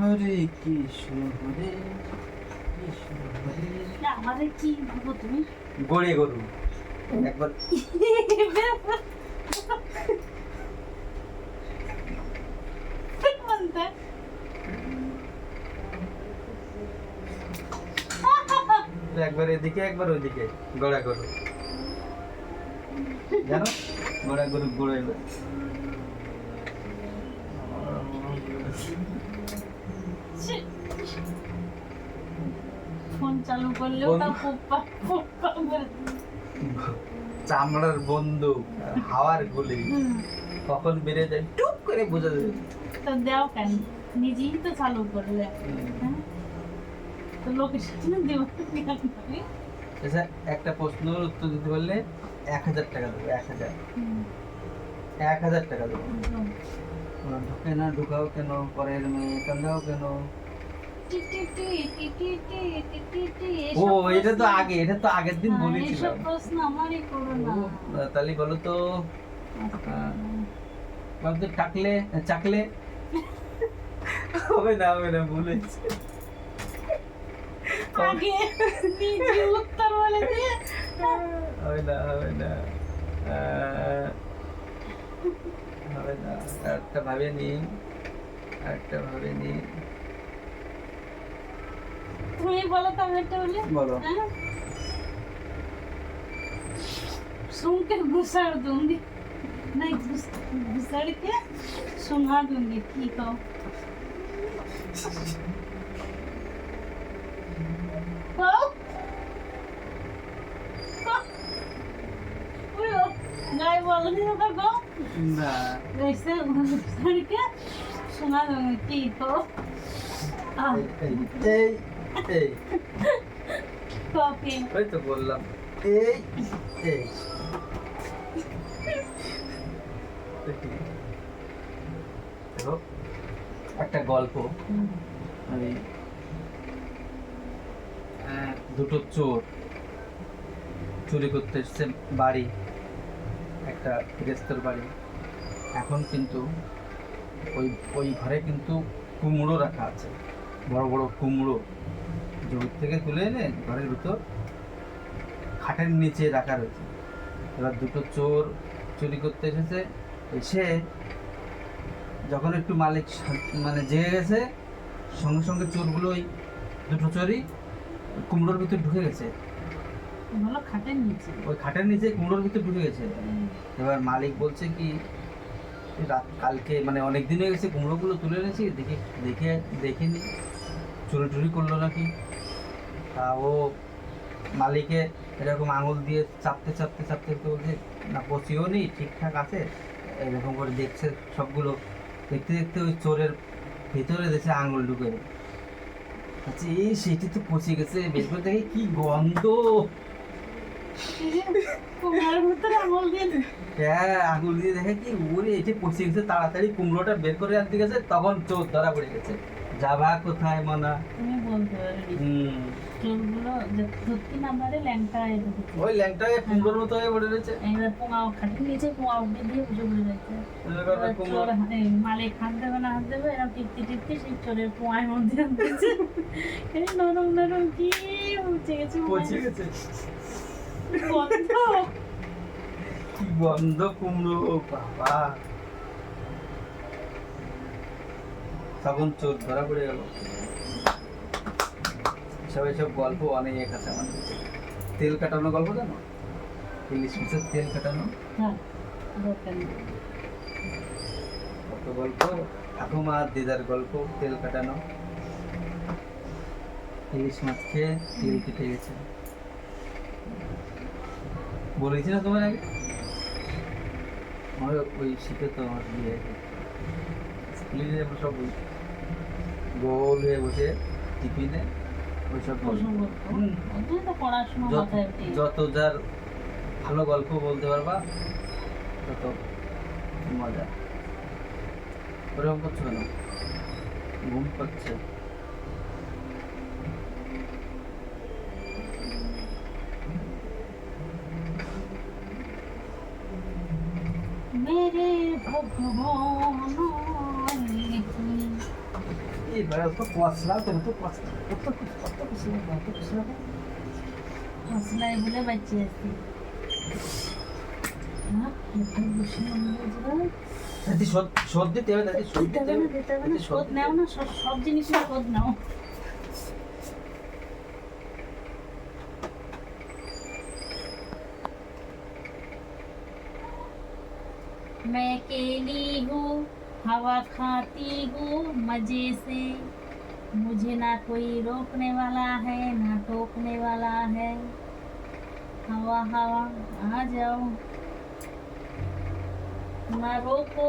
হরে কৃষ্ণ হরে কৃষ্ণ হরে না, আমাদের কি ভাবো তুমি? গড়ে গরু। একবার এদিকে একবার ওইদিকে গড়া গরু। জানো? গড়া গরু গড়ে ফোন চালু করলেও তা পোপ্পা পোপ্পা চামড়ার বন্দুক হাওয়ার গুলি। কখন বেড়ে যায়? টুপ করে বোঝা যাবে তো দেও কেন? নিজেই তো চালু করলে। হ্যাঁ? তো লোকের সামনে দেবো আচ্ছা একটা প্রশ্নের উত্তর দিতে পারলে এক হাজার টাকা দেবো এক হাজার। এক হাজার টাকা দেবো। ঢোকে না ঢুকাও কেন? পরের মেয়ে কান্দাও কেন? ও এটা তো আগে এটা তো আগের দিন হ্যাঁ, বলেছিলাম। প্রশ্ন আমারই করো তাহলে বলো তো আচ্ছা। বলতে টাকলে চাকলে? হবে না হবে না বলেছি। আগে উত্তর বলে দিয়ে হবে না হবে না। হবে না একটা ভাবে নি একটা ভাবে নি তুমি বলো তো আমি একটা বলি বলো हाँ? सुन के घुसड़ दूंगी नहीं घुस घुसड़ के सुना दूंगी ठीक हो हो? हो? उई हो, गाय बोल रही Да. Да и все только шумано тихо. А. Эй, эй. Кофе. Ой, то болла. Эй, эй. একটা গল্প আমি দুটো চোর চুরি করতে এসছে বাড়ি একটা রেস্তোর বাড়ি এখন কিন্তু ওই ওই ঘরে কিন্তু কুমড়ো রাখা আছে। বড় বড় কুমড়ো। জমি থেকে তুলে এনে ঘরের ভিতর খাটের নিচে রাখা রয়েছে। এবার দুটো চোর চুরি করতে এসেছে। এসে যখন একটু মালিক মানে জেগে গেছে সঙ্গে সঙ্গে চোরগুলো ওই দুটো চোরই কুমড়োর ভিতর ঢুকে গেছে। খাটের নিচে। ওই খাটের নিচে কুমড়োর ভিতর ঢুকে গেছে। এবার মালিক বলছে কি কালকে মানে অনেক দিন হয়ে গেছে, কুমড়োগুলো তুলে এনেছি, দেখে দেখে দেখে নি। চুরি টুরি করল নাকি? তা ও মালিকে এরকম আঙুল দিয়ে চাপতে চাপতে চাপতে বলছে, না পচিও নেই ঠিকঠাক আছে। এরকম করে দেখছে সবগুলো। দেখতে দেখতে ওই চোরের ভিতরে দেখছে আঙুল ঢুকে আচ্ছা এই সেটি তো পচে গেছে, বের করে দেখে কি গন্ধ! ভিতরে আমল দিয়ে হ্যাঁ আঙুল দিয়ে দেখে কি ওরে এটি পচে গেছে তাড়াতাড়ি কুমড়োটা বের করে আনতে গেছে তখন চোর ধরা পড়ে গেছে। যাবা কোথায় মনা? তুমি বলতে চোরগুলো নাম্বারে ল্যাংটা ওই ল্যাংটায় কুমড়োর মতো হয়ে পড়ে রয়েছে। এইবার পোঙাও খাটে নিয়েছে পোঙা উঠে দিয়ে বসে পড়ে মালিক হাত দেবে না হাত দেবে এরকম টিপতে টিপতে সেই চোরের মধ্যে এই নরম নরম কি গেছে পচে গেছে। গন্ধ। গন্ধ কুমড়ো বাবা তখন চোর ধরা পড়ে গেল সব এসব গল্প অনেক আছে আমাদের তেল কাটানো গল্প জানো ইলিশ মাছের তেল কাটানো কত গল্প ঠাকুমা দিদার গল্প তেল কাটানো ইলিশ মাছ খেয়ে তেল কেটে গেছে বলেছি না তোমার আগে আমার ওই শীতে তো আমার বিয়ে। স্প্লিনে সব গোল হয়ে বসে টিফিনে ওইসব যত যার ভালো গল্প বলতে পারবা তত মজা। ওরকম করছ কেন? ঘুম পাচ্ছে। এবার তো পচলা তোর তো পচলা। নাও না সব জিনিসের সর্দ নাও। मैं अकेली हूँ, हवा खाती हूँ मज़े से। मुझे ना कोई रोकने वाला है, ना टोकने वाला है। हवा हवा, आ जाओ। ना रोको